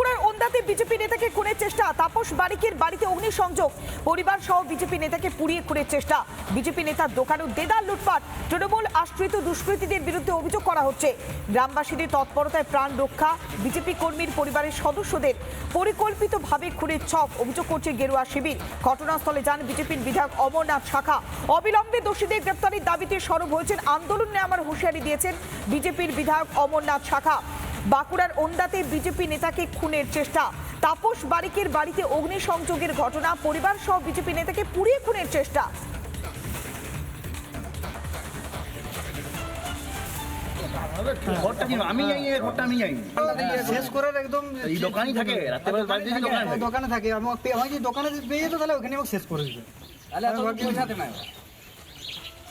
বাঁকুড়ার ওন্দাতে বিজেপি নেতাকে খুনের চেষ্টা, তাপস বারিকের বাড়িতে অগ্নিসংযোগ, পরিবার সহ বিজেপি নেতাকে পুড়িয়ে খুনের চেষ্টা। বিজেপি নেতার দোকানেও দেদার লুটপাট, তৃণমূল আশ্রিত দুষ্কৃতীদের বিরুদ্ধে অভিযোগ করা হচ্ছে। গ্রামবাসীদের তৎপরতায় প্রাণ রক্ষা, বিজেপি কর্মীর পরিবারের সদস্যদের পরিকল্পিতভাবে খুনের ছক, অভিযোগ করছে গেরুয়া শিবির। ঘটনাস্থলে যান বিজেপির বিধায়ক অমরনাথ শাখা। অবিলম্বে দোষীদের গ্রেপ্তারের দাবিতে সরব হয়েছেন, আন্দোলন নেওয়ার হুঁশিয়ারি দিয়েছেন বিজেপির বিধায়ক অমরনাথ শাখা। বাঁকুড়ার ওন্দাতে বিজেপি নেতাকে খুনের চেষ্টা। তাপস বারিকের বাড়িতে অগ্নিসংযোগের ঘটনা পরিবার সহ বিজেপি নেতাকে পুড়িয়ে খুনের চেষ্টা। আমি যাই ঘরটা আমি যাই শেষ করার একদম এই দোকানই থাকে দোকানে থাকে দোকানে থাকে। আমি আমি যদি দোকানে পেয়ে যেত তাহলে ওখানে আমাকে শেষ করে দিত। ভাবছি,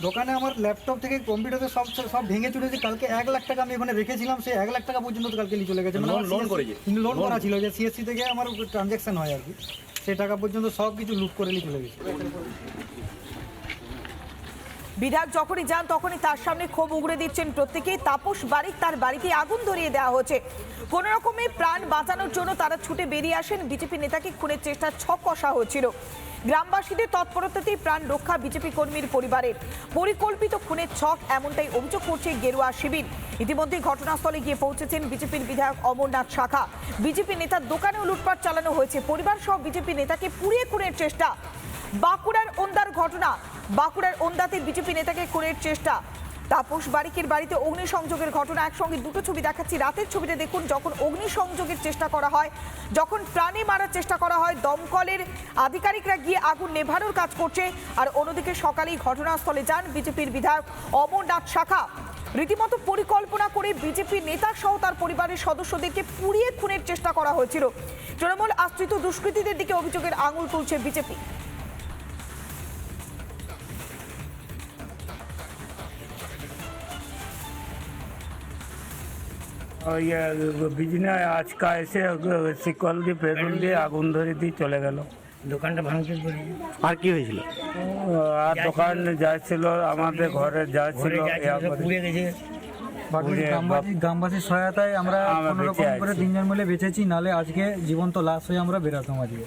দোকানে আমার ল্যাপটপ থেকে কম্পিউটারে সব সব ভেঙে চুরেছে। কালকে এক লাখ টাকা আমি ওখানে রেখেছিলাম সেই এক লাখ টাকা পর্যন্ত কালকে নিয়ে চলে গেছে। মানে করেছে? লোন করা ছিল যে সিএসসি থেকে আমার ট্রানজ্যাকশন হয় আর কি। সেই টাকা পর্যন্ত সব কিছু লুট করে নিয়ে চলে গেছে। বিধায়ক যখনই যান তখনই তার সামনে ক্ষোভ উগড়ে দিচ্ছেন প্রত্যেকেই। তাপস বারিক তার বাড়িতে আগুন ধরিয়ে দেওয়া হয়েছে কোন রকমে প্রাণ বাঁচানোর জন্য তারা ছুটে বেরিয়ে আসেন। বিজেপি নেতাকে খুনের চেষ্টা ছক কষা হয়েছিল গ্রামবাসীদের তৎপরতাতেই প্রাণ রক্ষা বিজেপি কর্মীর পরিবারের। পরিকল্পিত খুনের ছক এমনটাই অভিযোগ করছে গেরুয়া শিবির। ইতিমধ্যে ঘটনাস্থলে গিয়ে পৌঁছেছেন বিজেপির বিধায়ক অমরনাথ শাখা। বিজেপি নেতার দোকানেও লুটপাট চালানো হয়েছে। পরিবার সহ বিজেপি নেতাকে পুড়িয়ে খুনের চেষ্টা। বাঁকুড়ার ওন্দার ঘটনা। বাঁকুড়ার ওন্দাতে বিজেপি নেতাকে খুনের চেষ্টা। তাপস বারিকের বাড়িতে অগ্নিসংযোগের ঘটনা একসঙ্গে দুটো ছবি দেখাচ্ছি। রাতের ছবিতে দেখুন, যখন অগ্নিসংযোগের চেষ্টা করা হয়, যখন প্রাণে মারার চেষ্টা করা হয়, দমকলের আধিকারিকরা গিয়ে আগুন নেভানোর কাজ করছে। আর অন্যদিকে সকালেই ঘটনাস্থলে যান বিজেপির বিধায়ক অমরনাথ শাখা। রীতিমতো পরিকল্পনা করে বিজেপি নেতা সহ তার পরিবারের সদস্যদেরকে পুড়িয়ে খুনের চেষ্টা করা হয়েছিল। তৃণমূল আশ্রিত দুষ্কৃতীদের দিকে অভিযোগের আঙুল তুলছে বিজেপি। ইয়ে বিজনে আজকা এসে শিকল দিয়ে পেট্রোল দিয়ে আগুন ধরে দিয়ে চলে গেল। দোকানটা ভাঙচুর আর কি হয়েছিল? আর দোকান যা আমাদের ঘরে যা ছিল গ্রামবাসীর সহায়তায় আমরা কোনো রকম করে তিনজন মিলে বেঁচেছি নালে আজকে জীবন্ত লাশ হয়ে আমরা বেরাতাম আজকে।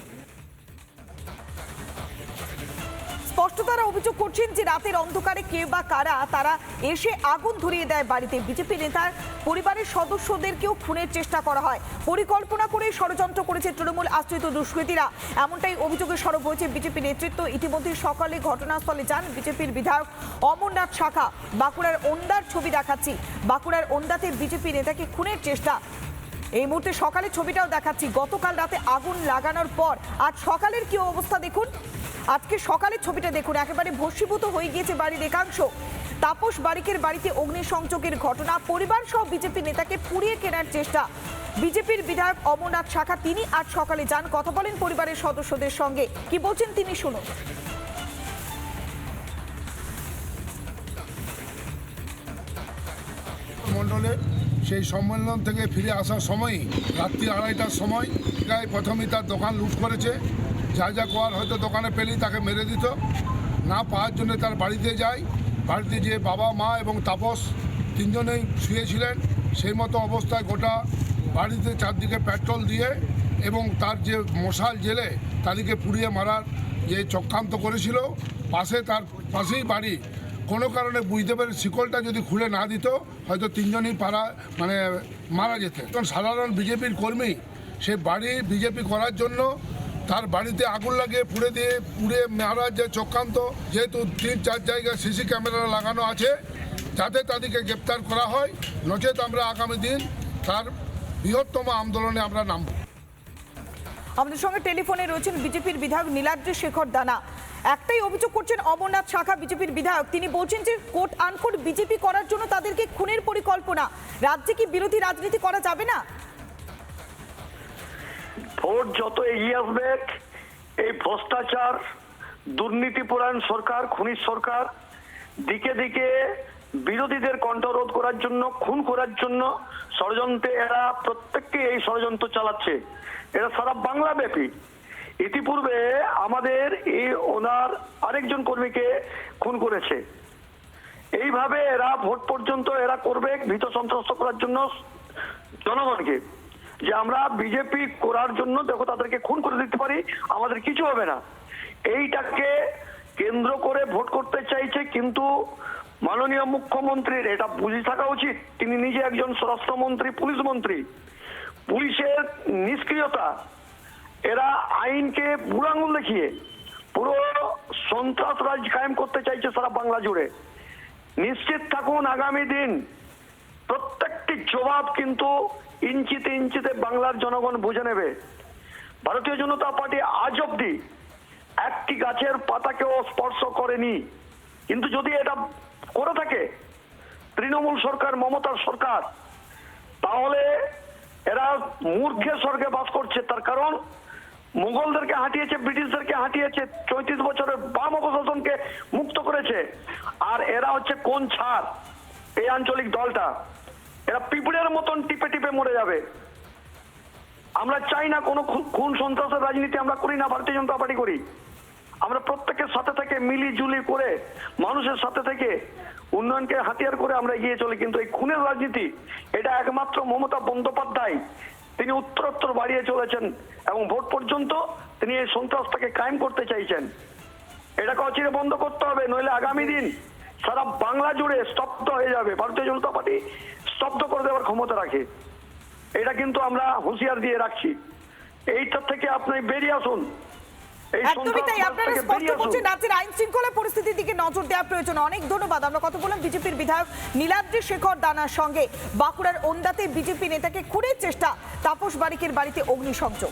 অভিযোগ করছেন যে রাতের অন্ধকারে কে বা কারা, তারা এসে আগুন ধরিয়ে দেয় বাড়িতে। বিজেপি নেতার পরিবারের সদস্যদেরকেও খুনের চেষ্টা করা হয়। পরিকল্পনা করে ষড়যন্ত্র করেছে তৃণমূল আশ্রিত দুষ্কৃতীরা। এমনটাই অভিযোগে সরব হয়েছে বিজেপি নেতৃত্ব। ইতিমধ্যে সকালে ঘটনাস্থলে যান বিজেপির বিধায়ক অমরনাথ শাখা। বাঁকুড়ার ওন্দার ছবি দেখাচ্ছি। বাঁকুড়ার ওন্দাতে বিজেপি নেতাকে খুনের চেষ্টা। এই মুহূর্তে সকালে ছবিটাও দেখাচ্ছি। গতকাল রাতে আগুন লাগানোর পর আজ সকালের কি অবস্থা দেখুন। আজকে সকালের ছবিটা দেখুন, একেবারে ভস্মীভূত হয়ে গিয়েছে বাড়ির একাংশ। তাপস বারিকের বাড়িতে অগ্নিসংযোগের ঘটনা, পরিবার সহ বিজেপি নেতাকে পুড়িয়ে কেনার চেষ্টা। বিজেপির বিধায়ক অমরনাথ শাখা, তিনি আজ সকালে যান, কথা বলেন পরিবারের সদস্যদের সঙ্গে। কি বলছেন তিনি শুনুন। মণ্ডলের সেই সম্মেলন থেকে ফিরে আসার সময় রাত্রি আড়াইটার সময়, প্রায় প্রথমেই তার দোকান লুট করেছে। যা যা কোয়ার হয়তো দোকানে পেলেই তাকে মেরে দিত। না পাওয়ার জন্য তার বাড়িতে যায়। বাড়িতে যে বাবা, মা এবং তাপস তিনজনেই শুয়েছিলেন। সেই মতো অবস্থায় গোটা বাড়িতে চারদিকে পেট্রোল দিয়ে এবং তার যে মশাল জেলে তাদেরকে পুড়িয়ে মারার যে চক্রান্ত করেছিল, পাশে তার পাশেই বাড়ি। কোনো কারণে বুঝতে পারে শিকলটা যদি খুলে না দিত, হয়তো তিনজনই পারা মানে মারা যেত কারণ সাধারণ বিজেপির কর্মী, সে বাড়ি বিজেপি করার জন্য তার বাড়িতে আগুন লাগিয়ে পুড়ে দিয়ে পুড়ে মারার যে চক্রান্ত, যেহেতু তিন চার জায়গায় সিসি ক্যামেরা লাগানো আছে, যাতে তাদেরকে গ্রেপ্তার করা হয়। নচেত আমরা আগামী দিন তার বৃহত্তম আন্দোলনে আমরা নামব। আমাদের সঙ্গে টেলিফোনে রয়েছেন বিজেপির বিধায়ক নীলাদ্রি শেখর দানা। একটাই অভিযোগ করছেন অমরনাথ শাখা বিজেপির বিধায়ক। তিনি বলছেন যে কোট আনকোট বিজেপি করার জন্য তাদেরকে খুনের পরিকল্পনা। রাজ্যে কি বিরোধী রাজনীতি করা যাবে না? ভোট যত এগিয়ে আসবে, এই ভ্রষ্টাচার দুর্নীতিপরায়ণ সরকার, খুনির সরকার, দিকে দিকে বিরোধীদের কণ্ঠরোধ করার জন্য, খুন করার জন্য ষড়যন্ত্রে এরা প্রত্যেককে এই ষড়যন্ত্র চালাচ্ছে। এরা সারা বাংলা ব্যাপী ইতিপূর্বে আমাদের এই ওনার আরেকজন কর্মীকে খুন করেছে। এইভাবে এরা ভোট পর্যন্ত এরা করবে, ভীত সন্ত্রস্ত করার জন্য জনগণকে। যে আমরা বিজেপি করার জন্য দেখো তাদেরকে খুন করে দিতে পারি, আমাদের কিছু হবে না। এইটাকে কেন্দ্র করে ভোট করতে চাইছে কিন্তু মাননীয় মুখ্যমন্ত্রীর, এটা বুঝে থাকা উচিত, তিনি নিজে একজন স্বরাষ্ট্রমন্ত্রী, পুলিশ মন্ত্রী। পুলিশের নিষ্ক্রিয়তা, এরা আইনকে বুড়াঙ্গুল দেখিয়ে পুরো সন্ত্রাসরাজ কায়েম করতে চাইছে সারা বাংলা জুড়ে। নিশ্চিত থাকুন, আগামী দিন প্রত্যেকটি জবাব কিন্তু ইঞ্চিতে ইঞ্চিতে বাংলার জনগণ বুঝে নেবে। ভারতীয় জনতা পার্টি আজ অব্দি একটি গাছের পাতাকেও স্পর্শ করেনি। কিন্তু যদি এটা করে থাকে তৃণমূল সরকার, মমতার সরকার, তাহলে এরা মূর্খের স্বর্গে বাস করছে। তার কারণ মুঘলদেরকে হাঁটিয়েছে, ব্রিটিশদেরকে হাঁটিয়েছে, চৌত্রিশ বছরের বাম অপশাসনকে মুক্ত করেছে। আর এরা হচ্ছে কোন ছাড়? এই আঞ্চলিক দলটা। এরা পিঁপড়ের মতন টিপে টিপে মরে যাবে। আমরা চাই না কোনো খুন- সন্ত্রাসের রাজনীতি আমরা করি না, ভারতীয় জনতা পার্টি করি। আমরা প্রত্যেকের সাথে থেকে মিলি জুলি করে, মানুষের সাথে থেকে উন্নয়নকে হাতিয়ার করে আমরা এগিয়ে চলি। কিন্তু এই খুনের রাজনীতি, এটা একমাত্র মমতা বন্দ্যোপাধ্যায়, তিনি উত্তরোত্তর বাড়িয়ে চলেছেন এবং ভোট পর্যন্ত তিনি এই সন্ত্রাসটাকে কায়েম করতে চাইছেন। এটাকে অচিরে বন্ধ করতে হবে, নইলে আগামী দিন সারা বাংলা জুড়ে স্তব্ধ হয়ে যাবে। ভারতীয় জনতা পার্টি স্তব্ধ করে দেওয়ার ক্ষমতা রাখে। এটা কিন্তু আমরা হুঁশিয়ার দিয়ে রাখছি। এইটা থেকে আপনি বেরিয়ে আসুন। একদমই তাই। আপনারা স্পষ্ট করছেন রাজ্যের আইন শৃঙ্খলা পরিস্থিতির দিকে নজর দেওয়া প্রয়োজন। অনেক ধন্যবাদ। আমরা কথা বললাম বিজেপির বিধায়ক নীলাদ্রি শেখর দানার সঙ্গে। বাঁকুড়ার ওন্দাতে বিজেপি নেতাকে খুনের চেষ্টা। তাপস বারিকের বাড়িতে অগ্নিসংযোগ।